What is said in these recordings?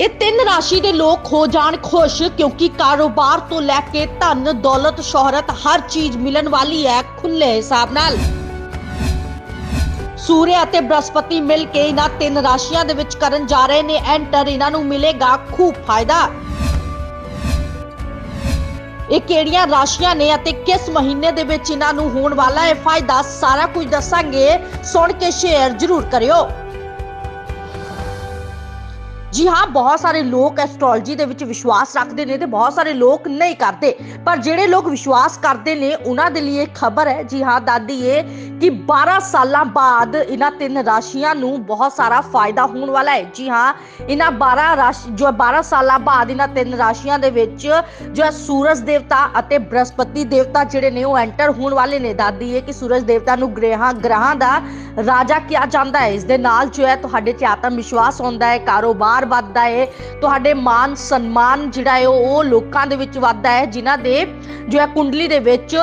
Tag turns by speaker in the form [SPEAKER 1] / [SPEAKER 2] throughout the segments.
[SPEAKER 1] ਇਹ ਤਿੰਨ ਰਾਸ਼ੀ ਦੇ ਲੋਕ ਹੋ ਜਾਣ ਖੁਸ਼ ਕਿਉਂਕਿ ਕਾਰੋਬਾਰ ਤੋਂ ਲੈ ਕੇ ਧਨ, ਦੌਲਤ, ਸ਼ੋਹਰਤ ਹਰ ਚੀਜ਼ ਮਿਲਣ ਵਾਲੀ ਹੈ ਖੁੱਲੇ ਹਿਸਾਬ ਨਾਲ। ਸੂਰਯ ਅਤੇ ਬ੍ਰਹਸਪਤੀ ਮਿਲ ਕੇ ਇਹਨਾਂ ਤਿੰਨ ਰਾਸ਼ੀਆਂ ਦੇ ਵਿੱਚ ਕਰਨ ਜਾ ਰਹੇ ਨੇ, ਐਂਟਰ ਇਹਨਾਂ ਨੂੰ ਮਿਲੇਗਾ ਖੂਬ ਫਾਇਦਾ। ਇਹ ਕਿਹੜੀਆਂ ਰਾਸ਼ੀਆਂ ਨੇ ਅਤੇ ਕਿਸ ਮਹੀਨੇ ਦੇ ਵਿੱਚ ਇਹਨਾਂ ਨੂੰ ਹੋਣ ਵਾਲਾ ਹੈ ਫਾਇਦਾ? ਸਾਰਾ ਕੁਝ ਦੱਸਾਂਗੇ। ਸੁਣ ਕੇ ਸ਼ੇਅਰ ਜ਼ਰੂਰ ਕਰਿਓ। ਜੀ ਹਾਂ, ਬਹੁਤ ਸਾਰੇ ਲੋਕ ਐਸਟ੍ਰੋਲੋਜੀ ਦੇ ਵਿੱਚ ਵਿਸ਼ਵਾਸ ਰੱਖਦੇ ਨੇ ਤੇ ਬਹੁਤ ਸਾਰੇ ਲੋਕ ਨਹੀਂ ਕਰਦੇ। ਪਰ ਜਿਹੜੇ ਲੋਕ ਵਿਸ਼ਵਾਸ ਕਰਦੇ ਨੇ, ਉਹਨਾਂ ਦੇ ਲਈ ਇਹ ਖਬਰ ਹੈ। ਜੀ ਹਾਂ, ਦਾਦੀ, ਇਹ ਕਿ 12 ਸਾਲਾਂ ਬਾਅਦ ਇਹਨਾਂ ਤਿੰਨ ਰਾਸ਼ੀਆਂ ਨੂੰ ਬਹੁਤ ਸਾਰਾ ਫਾਇਦਾ ਹੋਣ ਵਾਲਾ ਹੈ। ਜੀ ਹਾਂ, ਇਹਨਾਂ 12 ਰਾਸ਼ੀ, ਜੋ 12 ਸਾਲਾਂ ਬਾਅਦ ਇਹਨਾਂ ਤਿੰਨ ਰਾਸ਼ੀਆਂ ਦੇ ਵਿੱਚ ਜੋ ਹੈ ਸੂਰਜ ਦੇਵਤਾ ਅਤੇ ਬ੍ਰਹਸਪਤੀ ਦੇਵਤਾ ਜਿਹੜੇ ਨੇ, ਉਹ ਐਂਟਰ ਹੋਣ ਵਾਲੇ ਨੇ। ਦਾਦੀ, ਇਹ ਕਿ ਸੂਰਜ ਦੇਵਤਾ ਨੂੰ ਗ੍ਰਹਾਂ ਗ੍ਰਹਾਂ ਦਾ ਰਾਜਾ ਕਿਹਾ ਜਾਂਦਾ ਹੈ। ਇਸ ਦੇ ਨਾਲ ਜੋ ਹੈ, ਤੁਹਾਡੇ 'ਚ ਆਤਮ ਵਿਸ਼ਵਾਸ ਆਉਂਦਾ ਹੈ, ਕਾਰੋਬਾਰ ਵੱਧਦਾ ਹੈ ਤੁਹਾਡੇ ਮਾਨ, ਸਨਮਾਨ ਜਿਹੜਾ ਹੈ ਉਹ ਲੋਕਾਂ ਦੇ ਵਿੱਚ ਵੱਧਦਾ ਹੈ ਜਿਨ੍ਹਾਂ ਦੇ ਜੋ ਹੈ ਕੁੰਡਲੀ ਦੇ ਵਿੱਚ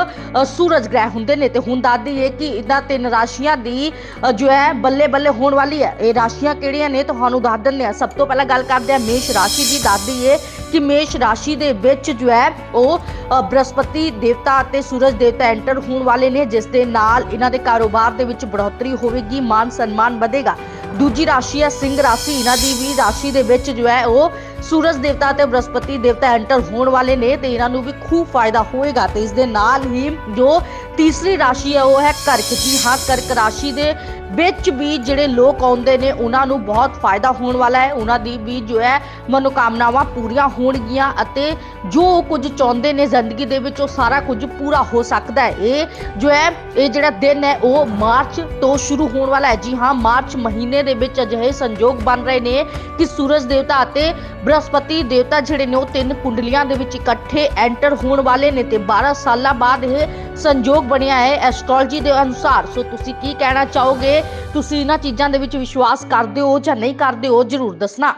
[SPEAKER 1] ਸੂਰਜ ਗ੍ਰਹਿ ਹੁੰਦੇ ਨੇ। ਤੇ ਹੁਣ ਦੱਸਦੀ ਹੈ ਕਿ ਇਹਨਾਂ ਤਿੰਨ ਰਾਸ਼ੀਆਂ ਦੀ ਜੋ ਹੈ ਬੱਲੇ ਬੱਲੇ ਹੋਣ ਵਾਲੀ ਹੈ। ਇਹ ਰਾਸ਼ੀਆਂ ਕਿਹੜੀਆਂ ਨੇ? ਤੁਹਾਨੂੰ ਦੱਸ ਦਿੰਦੇ ਆ ਸਭ ਤੋਂ ਪਹਿਲਾਂ ਗੱਲ ਕਰਦੇ ਆ ਮੇਸ਼ ਰਾਸ਼ੀ ਦੀ। ਦੱਸਦੀ ਹੈ ਕਿ ਮੇਸ਼ ਰਾਸ਼ੀ ਦੇ ਵਿੱਚ ਜੋ ਹੈ ਉਹ ਬ੍ਰਹਸਪਤੀ ਦੇਵਤਾ ਅਤੇ ਸੂਰਜ ਦੇਵਤਾ ਐਂਟਰ ਹੋਣ ਵਾਲੇ ਨੇ, ਜਿਸ ਦੇ ਨਾਲ ਇਹਨਾਂ ਦੇ ਕਾਰੋਬਾਰ ਦੇ ਵਿੱਚ ਬੜੋਤਰੀ ਹੋਵੇਗੀ, ਮਾਨ, ਸਨਮਾਨ ਵਧੇਗਾ। ਦੂਜੀ ਰਾਸ਼ੀ ਹੈ ਸਿੰਘ ਰਾਸ਼ੀ। ਇਹਨਾਂ ਦੀ ਵੀ ਰਾਸ਼ੀ ਦੇ ਵਿੱਚ ਜੋ ਹੈ ਉਹ ਸੂਰਜ ਦੇਵਤਾ ਤੇ ਬ੍ਰਹਸਪਤੀ ਦੇਵਤਾ ਐਂਟਰ ਹੋਣ ਵਾਲੇ ਨੇ ਤੇ ਇਹਨਾਂ ਨੂੰ ਵੀ ਖੂਬ ਫਾਇਦਾ ਹੋਏਗਾ ਤੇ ਇਸ ਦੇ ਨਾਲ ਹੀ ਜੋ ਤੀਸਰੀ ਰਾਸ਼ੀ ਹੈ, ਉਹ ਹੈ ਕਰਕ ਜੀ। ਹਾਂ, ਕਰਕ ਰਾਸ਼ੀ ਦੇ ਵਿੱਚ ਵੀ ਜਿਹੜੇ ਲੋਕ ਆਉਂਦੇ ਨੇ, ਉਹਨਾਂ ਨੂੰ ਬਹੁਤ ਫਾਇਦਾ ਹੋਣ ਵਾਲਾ ਹੈ। ਉਹਨਾਂ ਦੀ ਵੀ ਜੋ ਹੈ, ਮਨੋਕਾਮਨਾਵਾਂ ਪੂਰੀਆਂ ਹੋਣਗੀਆਂ ਅਤੇ ਜੋ ਉਹ ਕੁਝ ਚਾਹੁੰਦੇ ਨੇ ਜ਼ਿੰਦਗੀ ਦੇ ਵਿੱਚ, ਉਹ ਸਾਰਾ ਕੁਝ ਪੂਰਾ ਹੋ ਸਕਦਾ ਹੈ। ਇਹ ਜੋ ਹੈ, ਇਹ ਜਿਹੜਾ ਦਿਨ ਹੈ, ਉਹ ਮਾਰਚ ਤੋਂ ਸ਼ੁਰੂ ਹੋਣ ਵਾਲਾ ਹੈ। ਜੀ ਹਾਂ, ਮਾਰਚ ਮਹੀਨੇ ਦੇ ਵਿੱਚ ਅਜਿਹੇ ਸੰਜੋਗ ਬਣ ਰਹੇ ਨੇ ਕਿ ਸੂਰਜ ਦੇਵਤਾ ਅਤੇ ਬ੍ਰਹਸਪਤੀ ਦੇਵਤਾ ਜਿਹੜੇ ਨੇ ਉਹ ਤਿੰਨ ਕੁੰਡਲੀਆਂ ਦੇ ਵਿੱਚ ਇਕੱਠੇ ਐਂਟਰ ਹੋਣ ਵਾਲੇ ਨੇ ਤੇ 12 ਸਾਲਾਂ ਬਾਅਦ ਇਹ ਸੰਜੋਗ ਬਣਿਆ ਹੈ ਐਸਟ੍ਰੋਲੋਜੀ ਦੇ ਅਨੁਸਾਰ। ਸੋ ਤੁਸੀਂ ਕੀ ਕਹਿਣਾ ਚਾਹੋਗੇ? ਤੁਸੀਂ ਇਹਨਾਂ ਚੀਜ਼ਾਂ ਦੇ ਵਿੱਚ ਵਿਸ਼ਵਾਸ ਕਰਦੇ ਹੋ ਜਾਂ ਨਹੀਂ ਕਰਦੇ ਹੋ? ਜਰੂਰ ਦੱਸਣਾ।